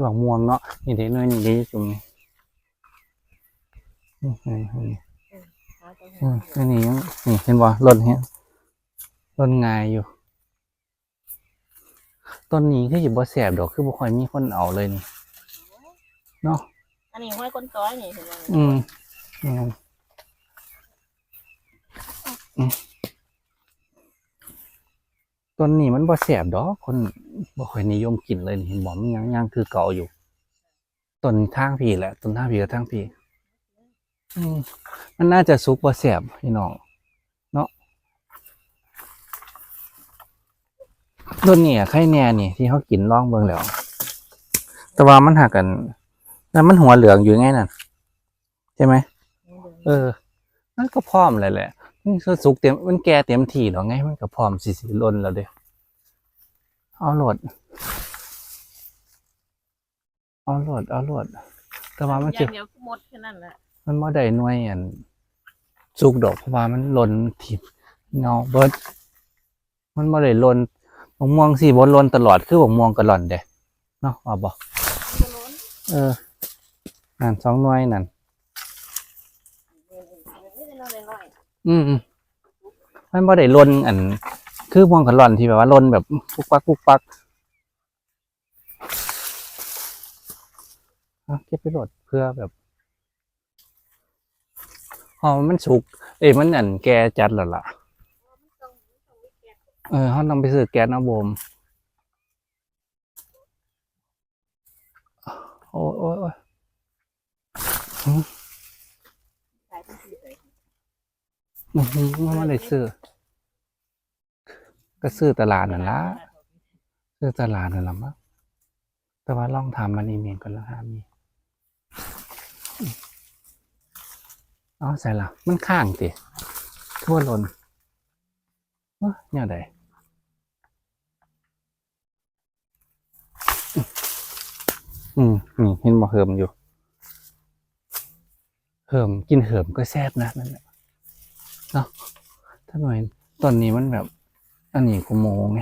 หวังม่วงเนาะนี่เด็กน้อยนี่เด็กจุ่มนี่นี่นี่นี่หาตัวอืมอันนี้ยังนี่เห็นบ่หล่นเนี้ยหล่นง่ายอยู่ต้นนี้คืออยู่บ่แสบดอกคือบ่ค่อยมีคนเอาเลยนี่เนาะอันนี้ห้อยก้นต้อยนี่เห็นไหมอืมอืม อืมต้นนี้มันบ่แสบดอกคนบ่ค่อยนิยมกินเลยนี่เห็นบ่มันยังยังคือเก่าอยู่ต้นทางพี่แหละต้นทางพี่กับทางพี่มันน่าจะสุกบ่แสบพี่น้องเนาะต้นนี้ไข่แน่นี่ที่เขากินล่องเบิ่งแล้ว แต่ว่ามันหักกันแล้วมันหัวเหลืองอยู่ไงนั่นใช่ไหมเออมันก็พร้อมเลยแหละ มันก็สุกเต็มมันแก่เต็มที่แล้วไง มันก็พร้อมสิสิลนแล้วเด้เอาโหลด เอาโหลด เอาโหลด แต่ว่ามันอจะย่างเดียวหมดแค่นั้นแหละมันบ่ได้หน่วยอันสุกดอกเพราะว่ามันหล่นทิ่เงาเบิดมันบ่ได้หล่นบางม่วงสิบ่หล่นตลอดคือบางม่วงก็หล่อนเด้เนาะว่าบ่มันล้นเออนั่นสองหน่วยนั่น ไม่ได้น้อยน้ อืมมันบ่ได้ลนอัน คือมองกันหล่อนที่แบบว่าลนแบบปุกปักปุกปักเก็บไปโหลดเพื่อแบบพอมันสุก เอ้ยมันอันแกจัดแล้วล่ะเออเขาต้องไปซื้อแก๊สนะบมโอ้ยโอ้ยโอ้ย ใส่เป็นสีเลย อื้อหือมันไม่ได้ซื้อ ก็ซื้อตลาดนั่นละซื้อตลาดนั่นละมั้งแต่ว่าลองทำมันอีเมลก่อนแล้วฮะมีเอใส่ละมันข้างติทั่วลนวะเนี่ยใดอืมนี่เห็นบ่เหิมอยู่ เหิมกินเหิมก็แซ่บนะนั่นแหละ เนาะถ้าหน่อยตอนนี้มันแบบ อันนี้กูโมงไง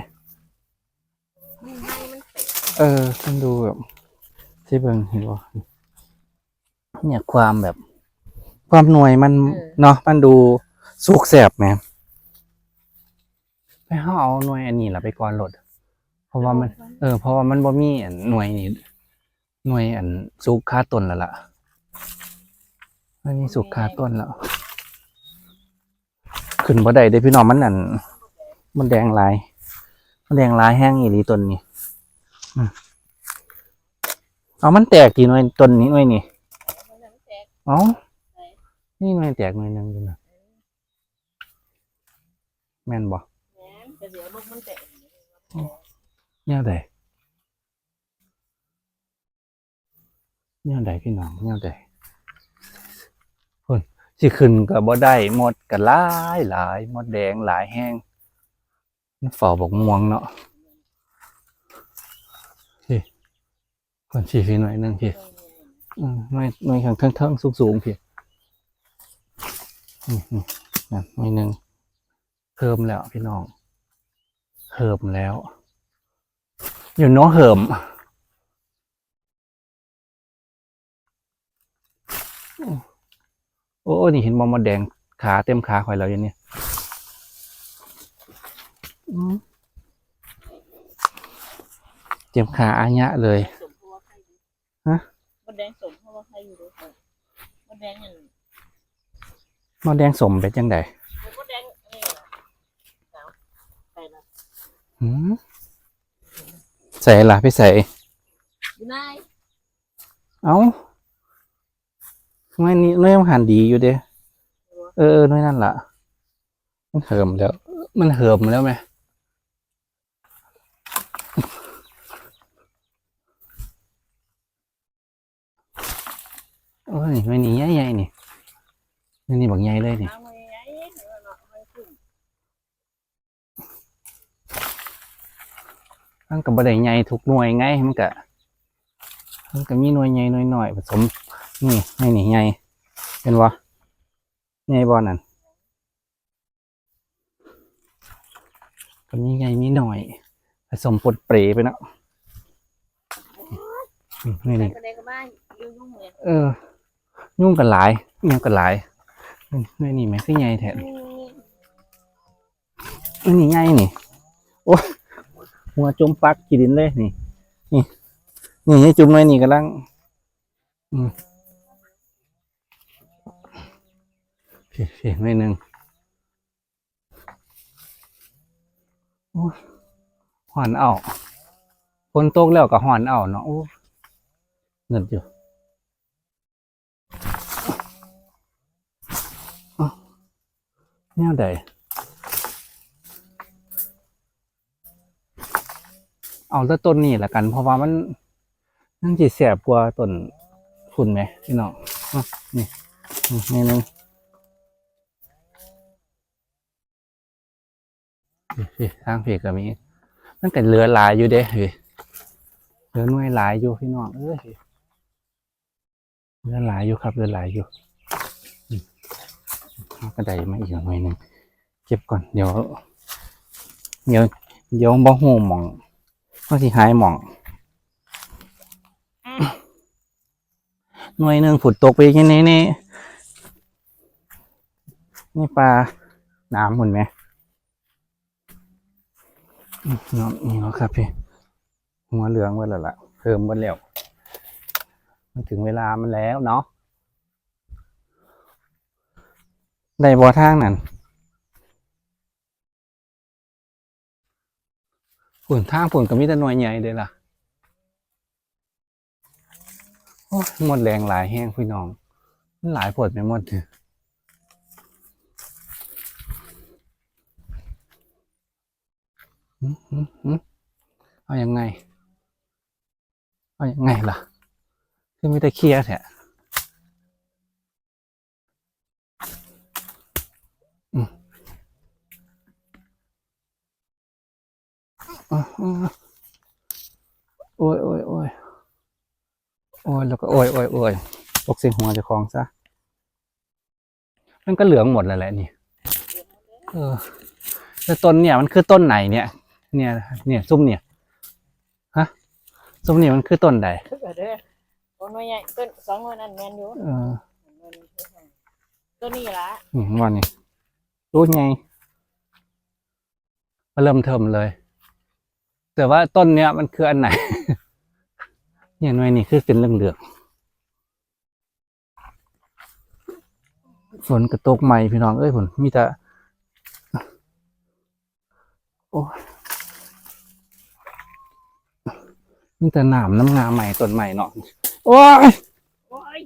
มันให้มันเตะเออมันดูแบบที่เบิ่งเห็นบ่เนี่ยความแบบ ความหน่วยมันเนาะมันดูสุกแสบแหมไปเฮาเอาหน่วยอันนี้ล่ะไปก่อนโหลดเพราะว่ามัน เออเพราะว่ามันบ่มีอันหน่วยนี่หน่วยอันสุกค่าต้นแล้วล่ะมันมีสุกค่าต้นแล้ว ขึ้นบ่ได้เด้พี่น้องมันอันมันแดงลายมันแดงลายแห้งอีหลีต้นนี้เอามันแตกกี่หน่วยต้นนี้หน่วยนี่เอ้านี่หน่วยแตกหน่วยหนึงอยู่นะแม่นบ่แหนแต่เดี๋ยวลูกมันแตกเนี่ยใดเนี่ยใดพี่น้องเนี่ยใดคน สิขึ้นก็บ่ได้หมดก็หลายหลายหมดแดงหลายแห้งมันฝ่อบอกม่วงเนาะพี่คนสี่พี่หน่อยนึงพี่อืมหน่วยหน่วยข้างเทิงๆสูงพี่นั่นหน่วยหนึ่งเพิ่มแล้วพี่น้องเหิมแล้ว อยู่น้องเหิม โอ้โอ้นี่เห็นมอมดแดงขาเต็มขาข่อยแล้วอย่างเนี้ยอืมเต็มขาอาญะเลยสมเพราะว่าใครอยู่ฮะมันแดงสมเพราะว่าใครอยู่ด้วยมันแดงอย่างมอแดงสมเป็นจังไดมันแดงนี่สาวไปละหืมใส่ล่ะพี่ใส่อยู่ไหนเอ้า หน่วยนี้หน่วยมันหันดีอยู่เด้เออเออหน่วยนั่นล่ะ มันเหิมแล้ว มันเหิมแล้วไหมโอ้ยหน่วยนี้ใหญ่ๆนี่หน่วยนี้บักใหญ่เลยนี่ทางมันใหญ่เนาะมันขึ้นมันก็บ่ได้ใหญ่ทุกหน่วยไงมันก็มันก็มีหน่วยใหญ่หน่วยน้อยผสม นี่หน่วยนี่ใหญ่เห็นบ่ใหญ่บ่นั่นก็มีใหญ่มีหน่อย ผสมปนเปรไปเนาะนี่นี่เออ ยุ่งกันหลายยุ่งกันหลายนี่นี่แม่คือใหญ่แท้นี่อันนี้ใหญ่นี่ โอ้หัวจมปักกีดินเลยนี่ นี่ นี่จุ่มไว้นี่กำลัง อืม เพียเพียไม่หนึ่งโอ้ยหอนเอาฝนตกแล้วก็หอนเอาเนาะโอ้เงินอยู่อ้าวแนวใดเอาแต่ต้นนี้ละกัน เพราะว่ามันมันสิแสบกว่าต้นฝุ่นไหมพี่น้องนี่นี่นี่นึง พี่ทางพี่ก็มีมันก็เหลือหลายอยู่เด้พี่เหลือหน่วยหลายอยู่พี่น้องเอ้ยเหลือหลายอยู่ครับเหลือหลายอยู่อืมเอากระไดมาอีกหน่วยหนึ่งเก็บก่อนเดี๋ยวเดี๋ยวเดี๋ยวบ่หูหมองก็สิหายหมองหน่วยหนึ่งฝุดตกไปแค่นี้นี่นี่ปลาน้ำหุ่นไหม นาะนี่เนาะครับพี่หัวเหลืองไว้แล้วล่ะเพิ่มไว้แล้วมันถึงเวลามันแล้วเนาะได้บอทางนั่นฝุ่นทางฝุ่นก็มีแต่หน่วยใหญ่เด้ล่ะโอ้หมดแรงหลายแห้งพี่น้อง หลายผดไม่หมดเลยหืมหืมหืม เอายังไง เอายังไงล่ะ คือไม่ได้เคลียร์แท้อืมอะอะโอ้ยโอ้ยโอ้ยโอ้ยแล้วก็โอ้ยโอ้ยโอ้ยตกสียงหัวจะคลองซะ มันก็เหลืองหมดแล้วแหละนี่ เออแต่ต้นเนี่ยมันคือต้นไหนเนี่ย เนี่ยเนี่ยซุ้มเนี่ยฮะซุ้มเนี่ยมันคือต้นใดคือเด้อต้นน้อยใหญ่ต้นสองต้นนั่นแมนอยู่เออต้นนี้ละนี่วันนี้รู้ไงมาเริ่มเทิมเลย แต่ว่าต้นเนี้ยมันคืออันไหน เนี่ยหน่วยนี่คือเป็นเรื่องเหลืองฝนกระตกใหม่พี่น้องเอ้ยฝนมีแต่โอ้ย มีแต่หนามน้ำงาใหม่ต้นใหม่เนาะโอ้ยโอ้ย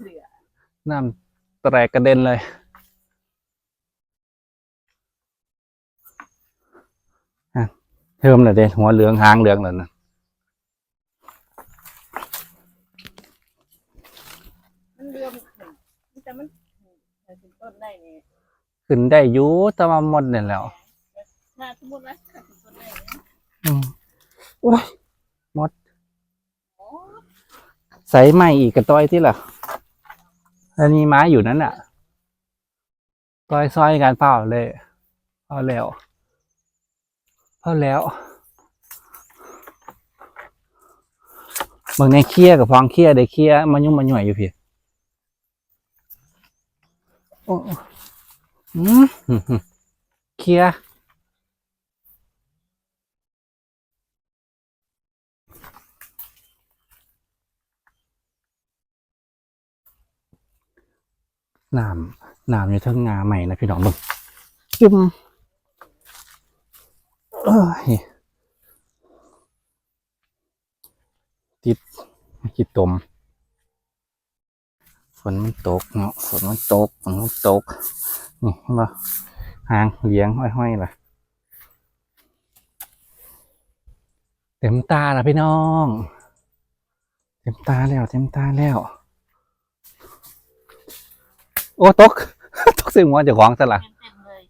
เหลือน้ำแตกกระเด็นเลยอะเทิมเลยเด็หัวเหลืองหางเหลืองเลยนะมันเรือมแต่มันแต่ถึงต้นได้เนี่ยขึ้นได้อยุแต่ว่าหมดเนี่ยแหล้วถ้าสมมติว่าถ้าถึงต้นได้เนี่ย อืม โอ้ยโอ้ใส่ใหม่อีกกระต้อยที่ล่ะอันนี้ไม้อยู่นั้นอะต้อยซอยการเผาเลยเผาแล้วเผาแล้วบางในเคี้ยกับฟองเคี้ยได้เคี้ยมันยุ่งมันหน่วยอยู่พี่โอ้อืมหึหึเคี้ย น้ำน้ำอยู่เทั้งงาใหม่นะพี่น้องเบึงจุ่มเอ้ยติดจิตตมฝนมันตกเนาะฝนมันตกฝนมันตกนี่เห็นปะหางเลี้ยงห้อยๆล่ะเต็มตาแล้วพี่น้อง เต็มตาแล้ว เต็มตาแล้ว โอ้ตก ตกเสียงหัวเจะของซะละเต็มๆเลย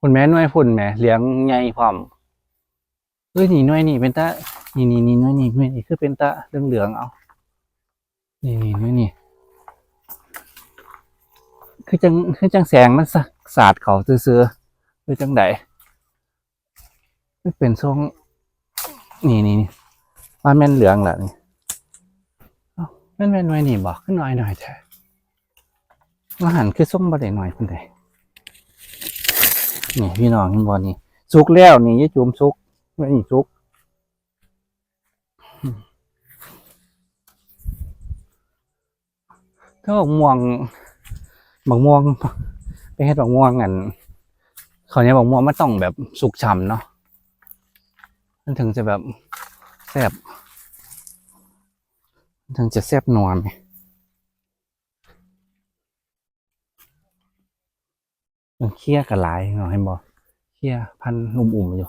คุณแม่หน่วยฝุ่นแหม่เลี้ยงใหญ่พร้อมเอ้ยนี่หน่วยนี่เป็นตานี่นี่นี่หน่วยนี่หน่วยนี่คือเป็นตาเหลืองเหลืองๆเอา นี่นี่หน่วยนี่คือจังคือจังแสงมันสะสาดเขาซื่อๆคือจังไดมันเป็นทรงนี่นี่นี่ว่าแม่นเหลืองแหละนี่เอ้าแม่นแม่นหน่อยนี่บอกขึ้นหน่อยหน่อยแท้ว่าหันคือทรงบ่ได้หน่อยเพิ่นใดนี่พี่น้องเห็นบ่นี่สุกแล้วนี่ยายจุ่มสุกไม่นี่สุกก็บอกม่วงบักม่วงไปเฮ็ดบักม่วงอันเขาวเนี่ยบักม่วงมันต้องแบบสุกฉ่ำเนาะมันถึงจะแบบแซ่บ มันถึงจะแซบนัวไหมมันเคี่ยกับหลายเนาะเห็นบ่เคี่ยพันอุ่มๆอยู่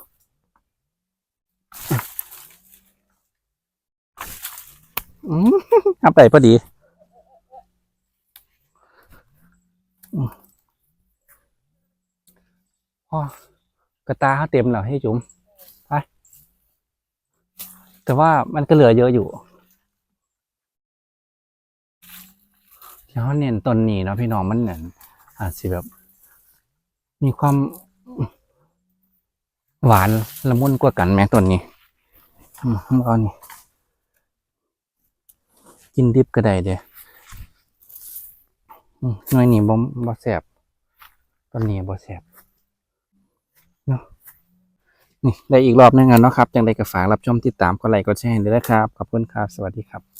อืมทำไปพอดีอืมพอกระตาเขาเต็มแล้วให้จุ๋มไปแต่ว่ามันก็เหลือเยอะอยู่ เดี๋ยวเน้นต้นนี้เนาะพี่น้องมันเนี่ยอาจจะแบบ มีความหวานละมุนกว่ากันแม้ต้นนี้อืมเอานี่กินดิบก็ได้เด้หน่วยนี้บ่บ่แสบต้นนี้บ่แสบเนาะนี่ได้อีกรอบหนึงอะเนาะครับจังได้ก็ฝากรับชมติดตามกดไลค์กดแชร์ด้วยนะครับ ขอบคุณครับ สวัสดีครับ